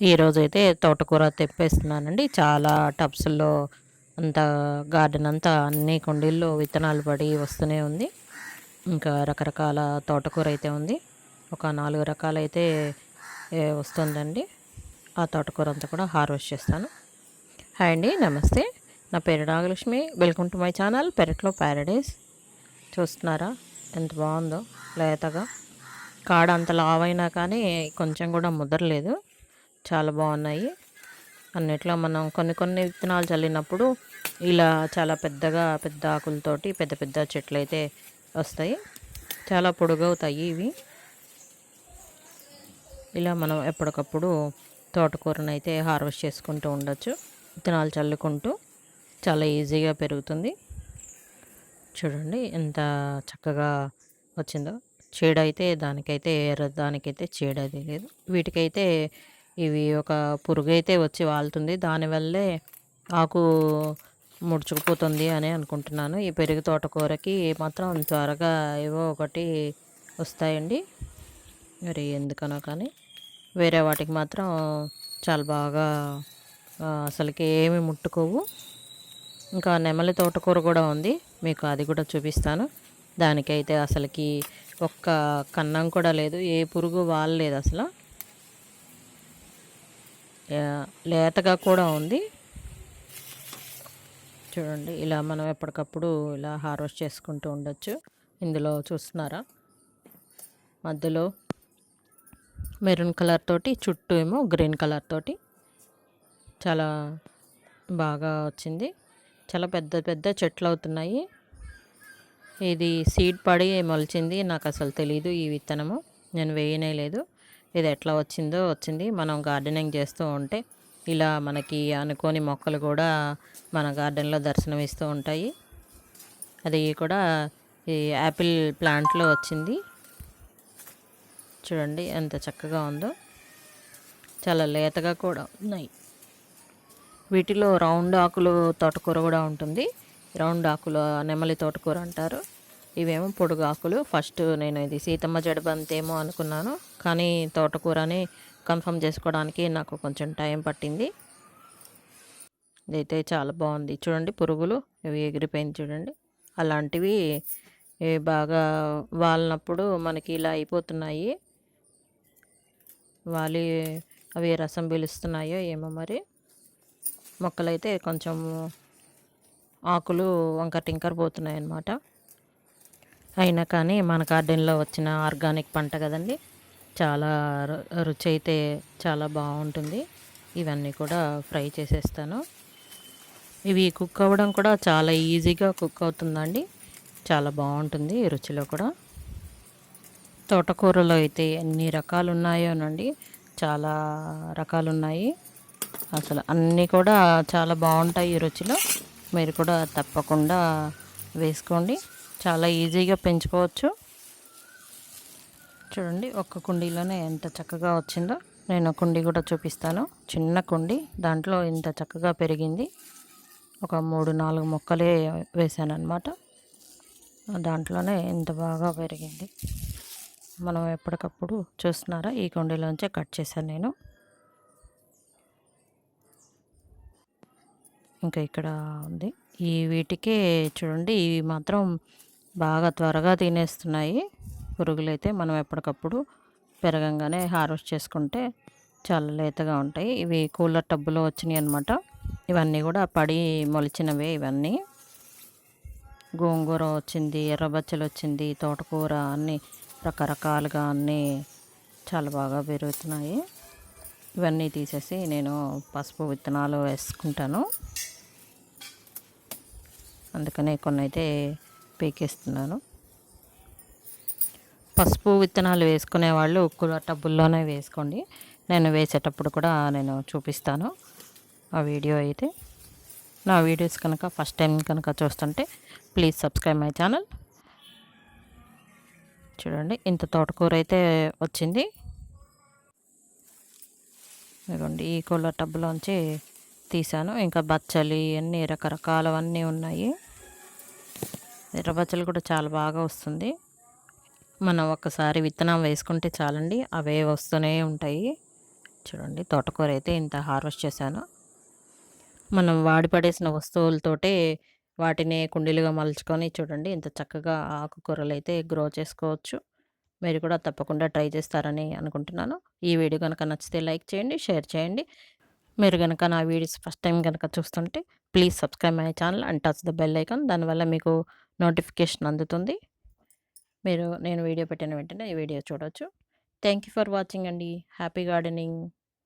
ఈరోజు అయితే తోటకూర తెప్పేస్తున్నానండి. చాలా టబ్స్లో అంత గార్డెన్ అంతా అన్ని కుండీల్లో విత్తనాలు పడి వస్తూనే ఉంది. ఇంకా రకరకాల తోటకూర అయితే ఉంది. ఒక నాలుగు రకాలైతే వస్తుందండి. ఆ తోటకూర అంతా కూడా హార్వెస్ట్ చేస్తాను. హాయ్ అండి నమస్తే. నా పేరు Nagalakshmi. Welcome to my channel పెరట్లో ప్యారడైస్. చూస్తున్నారా? ఎంత బాగుందో లేతగా. కాడ అంత లావైనా కానీ కొంచెం కూడా ముదరలేదు చాలా బాగున్నాయి. అన్నిట్లో మనం కొన్ని కొన్ని విత్తనాలు చల్లినప్పుడు ఇలా చాలా పెద్దగా పెద్ద ఆకులతోటి పెద్ద పెద్ద చెట్లు అయితే వస్తాయి. చాలా పొడుగవుతాయి ఇవి. ఇలా మనం ఎప్పటికప్పుడు తోటకూరను అయితే హార్వెస్ట్ చేసుకుంటూ ఉండొచ్చు. విత్తనాలు చల్లుకుంటూ చాలా ఈజీగా పెరుగుతుంది. చూడండి ఎంత చక్కగా వచ్చిందో. చీడ అయితే దానికైతే ఎర్ర దానికైతే చీడ అది లేదు. వీటికైతే ఇవి ఒక పురుగు అయితే వచ్చి వాళ్తుంది. దానివల్లే ఆకు ముడుచుకుపోతుంది అని అనుకుంటున్నాను. ఈ పెరుగు తోటకూరకి మాత్రం త్వరగా ఏవో ఒకటి వస్తాయండి. మరి ఎందుకనో కానీ వేరే వాటికి మాత్రం చాలా బాగా అసలుకి ఏమి ముట్టుకోవు. ఇంకా నెమలి తోటకూర కూడా ఉంది. మీకు అది కూడా చూపిస్తాను. దానికైతే అసలుకి ఒక్క కన్నం కూడా లేదు. ఏ పురుగు వాలలేదు అసలు. లేతగా కూడా ఉంది. చూడండి ఇలా మనం ఎప్పటికప్పుడు ఇలా హార్వెస్ట్ చేసుకుంటూ ఉండొచ్చు. ఇందులో చూస్తున్నారా? మధ్యలో మెరూన్ కలర్ తోటి చుట్టూ ఏమో గ్రీన్ కలర్ తోటి చాలా బాగా వచ్చింది. చాలా పెద్ద పెద్ద చెట్లు అవుతున్నాయి. ఇది సీడ్ పడి మొలిచింది. నాకు అసలు తెలియదు ఈ విత్తనము. నేను వేయనే లేదు. ఇది ఎట్లా వచ్చిందో వచ్చింది. మనం గార్డెనింగ్ చేస్తూ ఉంటే ఇలా మనకి అనుకోని మొక్కలు కూడా మన గార్డెన్లో దర్శనమిస్తూ ఉంటాయి. అది కూడా ఈ యాపిల్ ప్లాంట్లో వచ్చింది. చూడండి ఎంత చక్కగా ఉందో. చాలా లేతగా కూడా ఉన్నాయి. వీటిలో రౌండ్ ఆకులు తోటకూర కూడా ఉంటుంది. రౌండ్ ఆకులు నెమలి తోటకూర అంటారు. ఇవేమో పొడుగాకులు. ఫస్ట్ నేను ఇది సీతమ్మ జడబంతేమో అనుకున్నాను. కానీ తోటకూరని కన్ఫర్మ్ చేసుకోవడానికి నాకు కొంచెం టైం పట్టింది. ఇదైతే చాలా బాగుంది. చూడండి పురుగులు ఇవి ఎగిరిపోయింది చూడండి. అలాంటివి బాగా వాలినప్పుడు మనకి ఇలా అయిపోతున్నాయి. వాలి అవి రసం పీలుస్తున్నాయో ఏమో మరి. మొక్కలైతే కొంచెం ఆకులు వంకర టింకర్ పోతున్నాయి అన్నమాట అయినా కానీ మన గార్డెన్లో వచ్చిన ఆర్గానిక్ పంట కదండి చాలా రు- రుచి అయితే చాలా బాగుంటుంది. ఇవన్నీ కూడా ఫ్రై చేసేస్తాను. ఇవి కుక్ అవ్వడం కూడా చాలా ఈజీగా కుక్ అవుతుందండి. చాలా బాగుంటుంది ఈ రుచిలో కూడా. తోటకూరలో అయితే ఎన్ని రకాలు ఉన్నాయోనండి చాలా రకాలు ఉన్నాయి అసలు అన్నీ కూడా చాలా బాగుంటాయి ఈ రుచిలో. మీరు కూడా తప్పకుండా వేసుకోండి. చాలా ఈజీగా పెంచుకోవచ్చు. చూడండి ఒక్క కుండీలోనే ఎంత చక్కగా వచ్చిందో. నేను కుండీ కూడా చూపిస్తాను. చిన్న కుండీ దాంట్లో ఇంత చక్కగా పెరిగింది. ఒక మూడు నాలుగు మొక్కలే వేసాను అనమాట దాంట్లోనే ఇంత బాగా పెరిగింది. మనం ఎప్పటికప్పుడు చూస్తున్నారా? ఈ కుండీలోంచే కట్ చేశాను నేను. ఇంకా ఇక్కడ ఉంది. ఈ వీటికే చూడండి ఇవి మాత్రం బాగా త్వరగా తినేస్తున్నాయి. పురుగులైతే మనం ఎప్పటికప్పుడు పెరగంగానే హార్వెస్ట్ చేసుకుంటే చాలా లేతగా ఉంటాయి. ఇవి కూలర్ టబ్బులో వచ్చినాయి అనమాట ఇవన్నీ కూడా పడి మొలిచినవే ఇవన్నీ. గోంగూర వచ్చింది ఎర్రబచ్చలు వచ్చింది తోటకూర అన్నీ రకరకాలుగా అన్నీ చాలా బాగా పెరుగుతున్నాయి. ఇవన్నీ తీసేసి నేను పసుపు విత్తనాలు వేసుకుంటాను. అందుకనే కొన్ని అయితే పీకేస్తున్నాను. పసుపు విత్తనాలు వేసుకునే వాళ్ళు ఉక్కుల టబ్బుల్లోనే వేసుకోండి. నేను వేసేటప్పుడు కూడా నేను చూపిస్తాను. ఆ వీడియో అయితే నా వీడియోస్ కనుక ఫస్ట్ టైం కనుక చూస్తుంటే ప్లీజ్ సబ్స్క్రైబ్ మై ఛానల్. చూడండి ఇంత తోటకూర అయితే వచ్చింది. ఇదిగోండి ఈ కూల టబ్బులోంచి తీసాను ఇంకా బచ్చలి అన్నీ రకరకాలవన్నీ ఉన్నాయి. ఎర్రబచ్చలు కూడా చాలా బాగా వస్తుంది. మనం ఒక్కసారి విత్తనం వేసుకుంటే చాలండి అవే వస్తూనే ఉంటాయి. చూడండి తోటకూర అయితే ఇంత హార్వెస్ట్ చేశాను. మనం వాడిపడేసిన వస్తువులతోటే వాటిని కుండీలుగా మలుచుకొని చూడండి ఇంత చక్కగా ఆకుకూరలు అయితే గ్రో చేసుకోవచ్చు. మీరు కూడా తప్పకుండా ట్రై చేస్తారని అనుకుంటున్నాను. ఈ వీడియో కనుక నచ్చితే లైక్ చేయండి షేర్ చేయండి. మీరు కనుక నా వీడియోస్ ఫస్ట్ టైం కనుక చూస్తుంటే please subscribe my channel and touch the bell icon దానివల్ల మీకు నోటిఫికేషన్ అందుతుంది. మీరు నేను వీడియో పెట్టిన వెంటనే ఈ వీడియో చూడవచ్చు థ్యాంక్ యూ ఫర్ వాచింగ్ అండి. Happy gardening.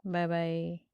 Bye bye